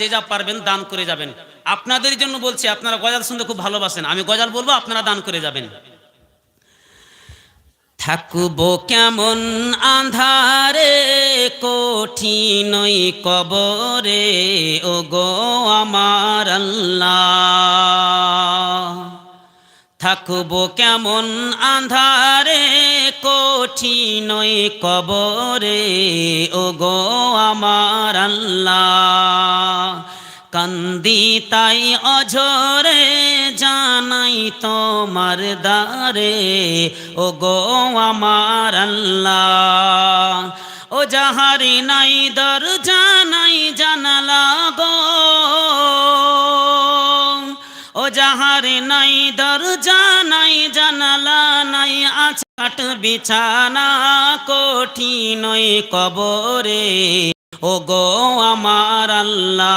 যে যা পারবেন দান করে যাবেন। আপনাদের জন্য বলছি, আপনারা গজাল শুনতে খুব ভালোবাসেন। আমি গজাল বলব, আপনারা দান করে যাবেন। থাকব কেমন আন্ধারে কঠিনই কবরে ও গো আমার থাকব কেমন আন্ধারে কঠিনই কবরে ও গো আমার আল্লাহ। কান্দি তাই অঝরে জানাই তোমার দারে ও গো আমার আল্লাহ, ও যাহারি নাই দর জানাই জানালা গো। ও যাহারে নাই দরজা নাই জানালা নাই আছাট বিছানা কঠিনই কবরে। ও গো আমার আল্লাহ